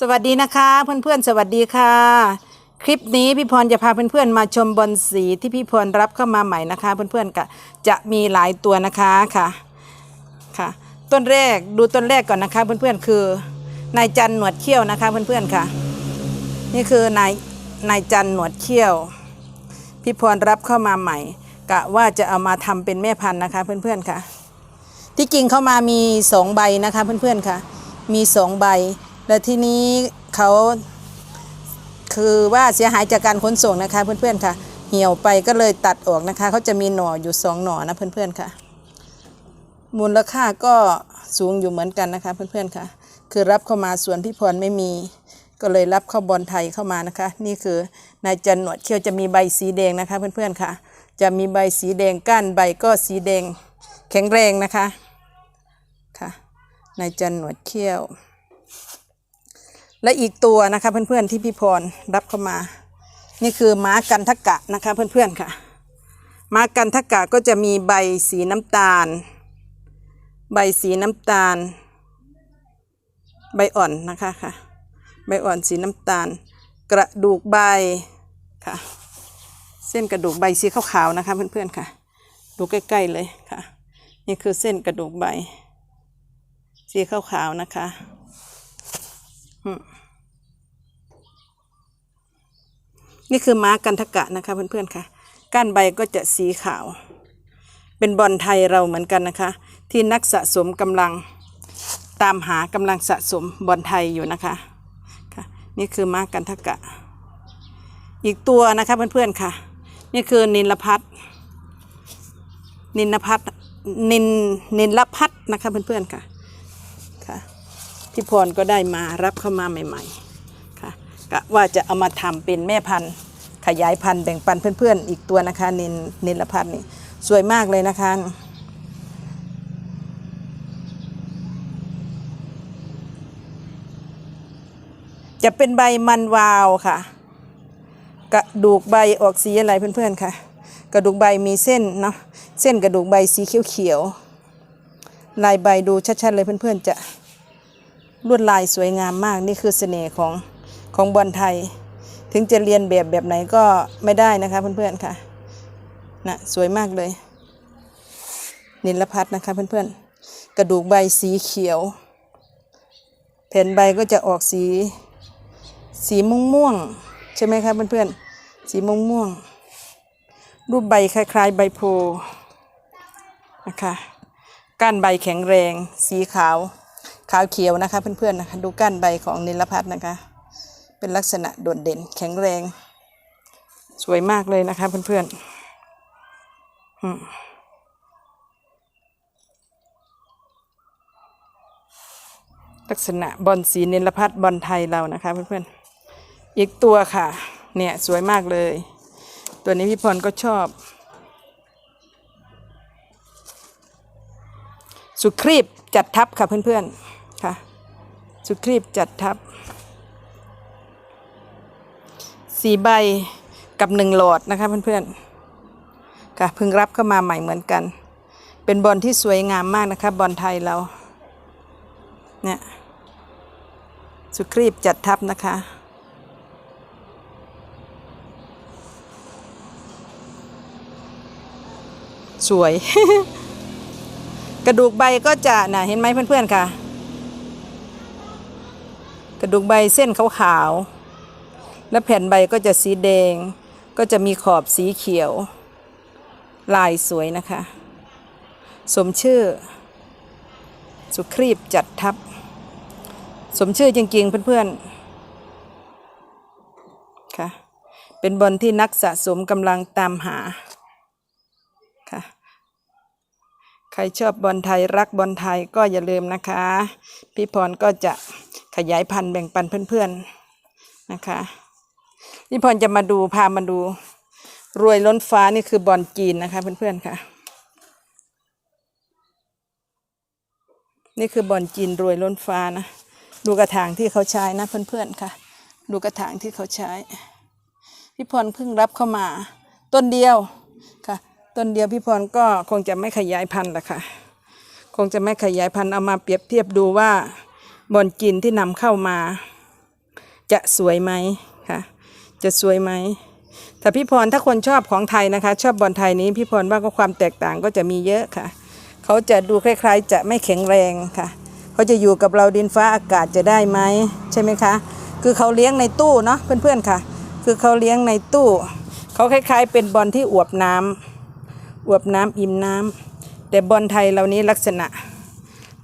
สวัสดีนะคะเพื่อนๆ สวัสดีค่ะ คลิปนี้พี่พรจะพาเพื่อนๆมาชมบอลสีที่พี่พรรับเข้ามาใหม่นะคะ เพื่อนๆก็จะมีหลายตัวนะคะค่ะค่ะ ต้นแรกดูต้นแรกก่อนนะคะ เพื่อนๆคือนายจันหนวดเขี้ยวนะคะ เพื่อนๆค่ะ นี่คือนายนายจันหนวดเขี้ยว พี่พรรับเข้ามาใหม่กะว่าจะเอามาทำเป็นแม่พันธุ์นะคะ เพื่อนๆค่ะ ที่จริงเข้ามามีสองใบนะคะ เพื่อนๆค่ะ มีสองใบ และที่นี้เขาคือว่าเสียหายจากการขนส่งนะคะเพื่อนๆค่ะ เหี่ยวไปก็เลยตัดออกนะคะเขาจะมีหน่ออยู่สองหน่อนะเพื่อนๆค่ะ มูลค่าก็สูงอยู่เหมือนกันนะคะเพื่อนๆค่ะ คือรับเข้ามาส่วนพี่พรไม่มีก็เลยรับเข้าบอลไทยเข้ามานะคะ นี่คือนายจันหนวดเขี้ยวจะมีใบสีแดงนะคะเพื่อนๆค่ะ จะมีใบสีแดงก้านใบก็สีแดงแข็งแรงนะคะค่ะนายจันหนวดเขี้ยว และอีกตัวนะคะเพื่อนๆที่พี่พรรับเข้ามา นี่คือม้ากันทกะนะคะเพื่อนๆค่ะ ม้ากันทกะก็จะมีใบสีน้ำตาล ใบสีน้ำตาล ใบอ่อนนะคะค่ะ ใบอ่อนสีน้ำตาล กระดูกใบค่ะ เส้นกระดูกใบสีขาวๆนะคะเพื่อนๆค่ะ ดูใกล้ๆเลยค่ะ นี่คือเส้นกระดูกใบสีขาวๆนะคะอืม นี่คือม้ากันทกะนะคะเพื่อนๆค่ะ ก้านใบก็จะสีขาว เป็นบอลไทยเราเหมือนกันนะคะ ที่นักสะสมกำลังตามหากำลังสะสมบอลไทยอยู่นะคะค่ะนี่คือม้ากันทกะ อีกตัวนะคะเพื่อนๆค่ะ นี่คือนิลพัทนินพัทนินนินลพัทนะคะเพื่อนๆค่ะค่ะพี่พรก็ได้มารับเข้ามาใหม่ ๆ กะว่าจะเอามาทำเป็นแม่พันธุ์ ขยายพันธุ์แบ่งปันเพื่อนๆ อีกตัวนะคะนินนินละพันธุ์นี่สวยมากเลยนะคะ จะเป็นใบมันวาวค่ะ กระดูกใบออกสีอะไรเพื่อนๆค่ะ กระดูกใบมีเส้นเนาะเส้นกระดูกใบสีเขียวๆลายใบดูชัดๆเลยเพื่อนๆจะลวดลายสวยงามมากนี่คือเสน่ห์ของ ของบอลไทย ถึงจะเรียนแบบแบบไหนก็ไม่ได้นะคะเพื่อนๆค่ะนะสวยมากเลยนิลพัทนะคะเพื่อนๆ กระดูกใบสีเขียว แผ่นใบก็จะออกสี สีม่วงม่วงใช่ไหมคะเพื่อนๆ สีม่วงม่วงรูปใบคล้ายๆ ใบโพนะคะก้านใบแข็งแรง สีขาว ขาวเขียวนะคะเพื่อนๆนะคะ ดูก้านใบของนิลพัทนะคะ เป็นลักษณะโดดเด่นแข็งแรง สวยมากเลยนะคะเพื่อนๆลักษณะบอลสีเนลพัทบอลไทยเรานะคะเพื่อนๆ อีกตัวค่ะ เนี่ยสวยมากเลย ตัวนี้พี่พรก็ชอบ สุครีบจัดทับค่ะเพื่อนๆ ค่ะ สุครีบจัดทับ สีใบกับหนึ่งหลอดนะคะเพื่อนๆค่ะเพิ่งรับเข้ามาใหม่เหมือนกัน เป็นบอลที่สวยงามมากนะคะบอลไทยเราเนี่ยสุครีบจัดทับนะคะสวย กระดูกใบก็จะน่ะเห็นไหมเพื่อนๆค่ะ กระดูกใบเส้นขาวๆ และแผ่นใบก็จะสีแดง ก็จะมีขอบสีเขียว ลายสวยนะคะ สมชื่อ สุครีบจัดทับ สมชื่อจริงๆเพื่อนๆ ค่ะ เป็นบอลที่นักสะสมกำลังตามหา ค่ะใครชอบบอลไทยรักบอลไทยก็อย่าลืมนะคะ พี่พรก็จะขยายพันธุ์แบ่งปันเพื่อนๆนะคะ พี่พรจะมาดูพามาดู รวยล้นฟ้านี่คือบอลจีนนะคะเพื่อนๆค่ะ นี่คือบอลจีนรวยล้นฟ้านะ ดูกระถางที่เขาใช้นะเพื่อนๆค่ะ ดูกระถางที่เขาใช้ พี่พรเพิ่งรับเข้ามา ต้นเดียวค่ะ ต้นเดียวพี่พรก็คงจะไม่ขยายพันธุ์ละค่ะ คงจะไม่ขยายพันธุ์เอามาเปรียบเทียบดูว่าบอลจีนที่นำเข้ามา จะสวยไหมค่ะ จะสวยไหมแต่พี่พรถ้าคนชอบของไทยนะคะ ชอบบอลไทยนี้พี่พรว่าก็ความแตกต่างก็จะมีเยอะค่ะ เขาจะดูคล้ายๆ จะไม่แข็งแรงค่ะเขาจะอยู่กับเราดินฟ้าอากาศจะได้ไหมใช่ไหมคะ คือเขาเลี้ยงในตู้เนาะเพื่อนๆค่ะ คือเขาเลี้ยงในตู้เขาคล้าย ๆ เป็นบอลที่อวบน้ำอวบน้ำอิ่มน้ำแต่บอลไทยเรานี้ลักษณะ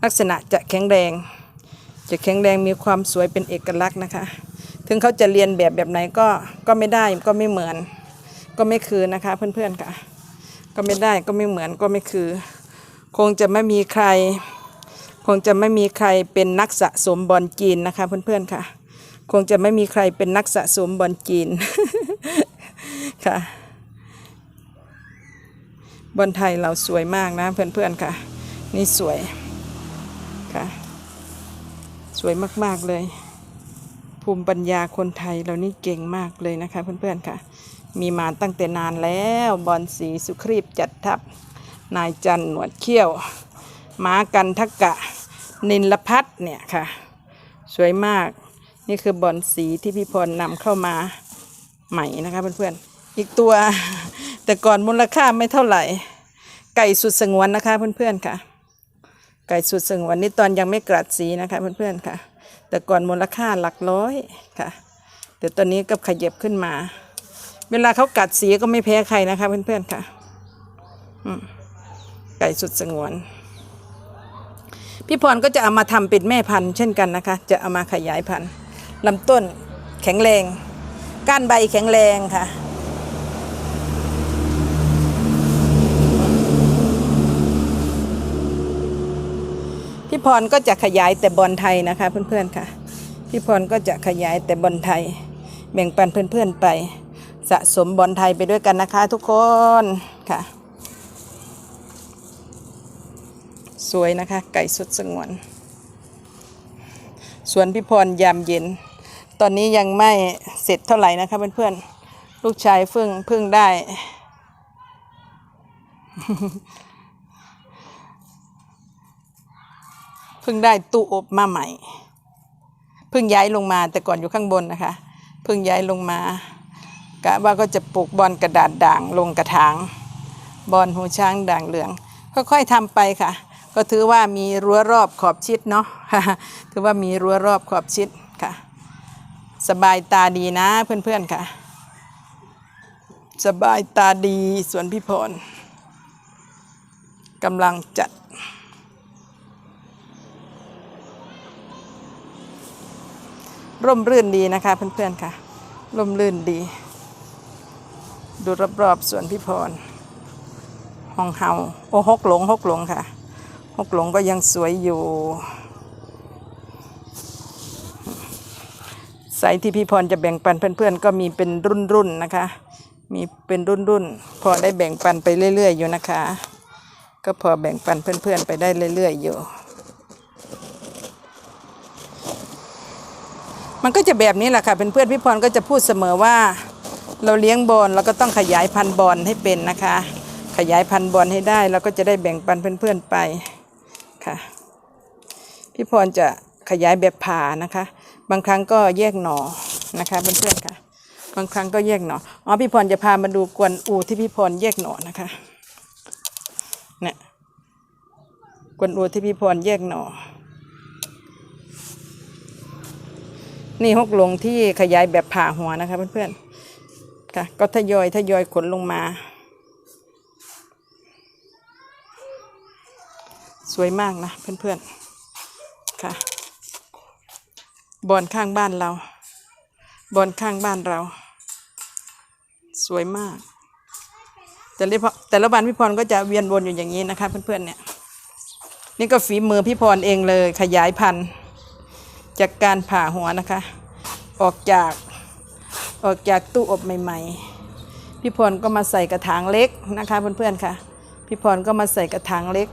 ลักษณะจะแข็งแรง จะแข็งแรงมีความสวยเป็นเอกลักษณ์นะคะ ถึงเขาจะเรียนแบบแบบไหนก็ก็ไม่ได้ก็ไม่เหมือน ก็ไม่คือนะคะเพื่อนๆค่ะ ก็ไม่ได้ก็ไม่เหมือนก็ไม่คือ คงจะไม่มีใคร คงจะไม่มีใครเป็นนักสะสมบอลจีนนะคะเพื่อนๆค่ะ คงจะไม่มีใครเป็นนักสะสมบอลจีนค่ะบอลไทยเราสวยมากนะเพื่อนๆค่ะ นี่สวยค่ะ สวยมากๆเลย ภูมิปัญญาคนไทยเรานี่เก่งมากเลยนะคะเพื่อนๆค่ะ มีมาตั้งแต่นานแล้วบอลสีสุครีบจัดทัพ นายจันหนวดเขี้ยว ม้ากันทกกะ นินลพัฒน์เนี่ยค่ะ สวยมากนี่คือบอลสีที่พี่พรนำเข้ามาใหม่นะคะเพื่อนๆอีกตัวแต่ก่อนมูลค่าไม่เท่าไหร่ ไก่สุดสงวนนะคะเพื่อนๆค่ะ ไก่สุดสงวนนี่ตอนยังไม่กรัดสีนะคะเพื่อนๆค่ะ แต่ก่อนมูลค่าหลักร้อยค่ะ แต่ตอนนี้ก็ขยับขึ้นมา เวลาเขากัดสีก็ไม่แพ้ใครนะคะเพื่อนๆค่ะไก่สุดสงวน พี่พรก็จะเอามาทำเป็นแม่พันธุ์เช่นกันนะคะ จะเอามาขยายพันธุ์ลำต้นแข็งแรง ก้านใบแข็งแรงค่ะ พี่พรก็จะขยายแต่บอลไทยนะคะ เพื่อนๆค่ะ พี่พรก็จะขยายแต่บอลไทย แบ่งปันเพื่อนๆไป สะสมบอลไทยไปด้วยกันนะคะ ทุกคนค่ะ สวยนะคะ ไก่สดสงวนสวนพี่พรยามเย็น ตอนนี้ยังไม่เสร็จเท่าไหร่นะคะเพื่อนๆลูกชายเพิ่งเพิ่งได้ เพิ่งได้ตู้อบมาใหม่ เพิ่งย้ายลงมาแต่ก่อนอยู่ข้างบนนะคะ เพิ่งย้ายลงมากะว่าก็จะปลูกบอลกระดาษด่างลงกระถาง บอลหูช้างด่างเหลือง ค่อยๆทำไปค่ะ ก็ถือว่ามีรั้วรอบขอบชิดเนาะถือว่ามีรั้วรอบขอบชิดค่ะ สบายตาดีนะเพื่อนๆค่ะ สบายตาดีสวนพี่พรกำลังจัด ร่มรื่นดีนะคะ เพื่อนๆค่ะ ร่มรื่นดี ดูรอบๆสวนพี่พรห้องเฮาโอ้ฮกหลงฮกหลงค่ะฮกหลงก็ยังสวยอยู่ไซส์ที่พี่พรจะแบ่งปันเพื่อนๆ ก็มีเป็นรุ่นๆนะคะ มีเป็นรุ่นๆ พอได้แบ่งปันไปเรื่อยๆอยู่นะคะ ก็พอแบ่งปันเพื่อนๆ ไปได้เรื่อยๆอยู่ มันก็จะแบบนี้แหละค่ะเป็นเพื่อนพี่พรก็จะพูดเสมอว่า เราเลี้ยงบอลเราก็ต้องขยายพันธุ์บอลให้เป็นนะคะ ขยายพันธุ์บอลให้ได้เราก็จะได้แบ่งปันเพื่อนๆไปค่ะ พี่พรจะขยายแบบผ่านะคะ บางครั้งก็แยกหน่อนะคะเพื่อนๆค่ะ บางครั้งก็แยกหน่ออ๋อพี่พรจะพามาดูกวนอูที่พี่พรแยกหน่อนะคะเนี่ยกวนอูที่พี่พรแยกหน่อ นี่ฮกหลงที่ขยายแบบผ่าหัวนะคะเพื่อนๆค่ะก็ทยอยทยอยขนลงมา สวยมากนะเพื่อนๆค่ะบอนข้างบ้านเรา บอนข้างบ้านเรา สวยมากแต่ละแต่ละวันพี่พรก็จะเวียนวนอยู่อย่างนี้นะคะเพื่อนๆเนี่ย นี่ก็ฝีมือพี่พรเองเลยขยายพันธุ์ จากการผ่าหัวนะคะ ออกจากออกจากตู้อบใหม่ ๆ พี่พรก็มาใส่กระถางเล็กนะคะเพื่อนๆค่ะ พี่พรก็มาใส่กระถางเล็ก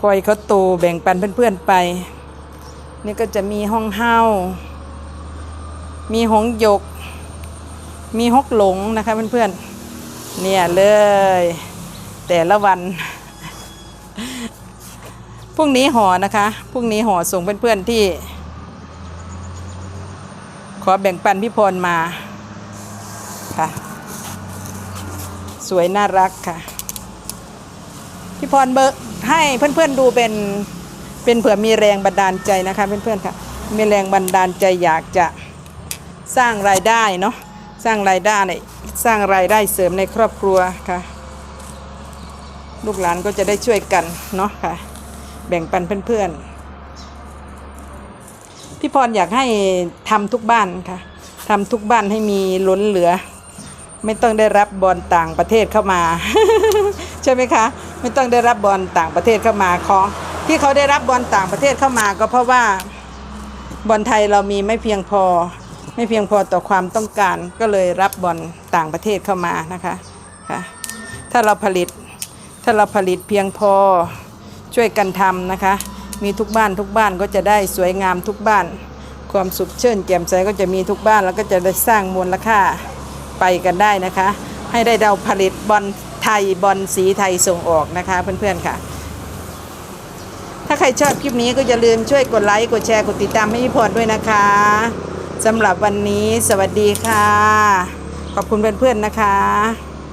คอยเขาโตแบ่งปันเพื่อนๆไป นี่ก็จะมีห้องเฮามีหงหยก มีฮกหลงนะคะเพื่อนๆเนี่ยเลย แต่ละวัน พรุ่งนี้ห่อนะคะพรุ่งนี้ห่อส่งเพื่อนๆที่ ขอแบ่งปันพี่พรมาค่ะ สวยน่ารักค่ะ พี่พรเบอร์ให้เพื่อนๆดูเป็นเป็นเผื่อมีแรงบันดาลใจนะคะเพื่อนๆค่ะ มีแรงบันดาลใจอยากจะสร้างรายได้เนาะสร้างรายได้สร้างรายได้เสริมในครอบครัวค่ะ ลูกหลานก็จะได้ช่วยกันเนาะค่ะ แบ่งปันเพื่อนๆ พี่พรอยากให้ทำทุกบ้านค่ะทำทุกบ้านให้มีล้นเหลือ ไม่ต้องได้รับบอลต่างประเทศเข้ามา ใช่ไหมคะ ไม่ต้องได้รับบอลต่างประเทศเข้ามาของที่เขาได้รับบอลต่างประเทศเข้ามาก็เพราะว่าบอลไทยเรามีไม่เพียงพอ ไม่เพียงพอต่อความต้องการก็เลยรับบอลต่างประเทศเข้ามานะคะค่ะถ้าเราผลิตถ้าเราผลิตเพียงพอ ช่วยกันทำนะคะ มีทุกบ้านทุกบ้านก็จะได้สวยงามทุกบ้าน ความสุขเชิญแจ่มใสก็จะมีทุกบ้านแล้วก็จะได้สร้างมูลค่าไปกันได้นะคะ ให้ได้เราผลิตบอลไทยบอลสีไทยส่งออกนะคะเพื่อนๆค่ะ ถ้าใครชอบคลิปนี้ก็อย่าลืมช่วยกดไลค์กดแชร์กดติดตามให้พี่พรด้วยนะคะสำหรับวันนี้สวัสดีค่ะ ขอบคุณเพื่อนๆนะคะ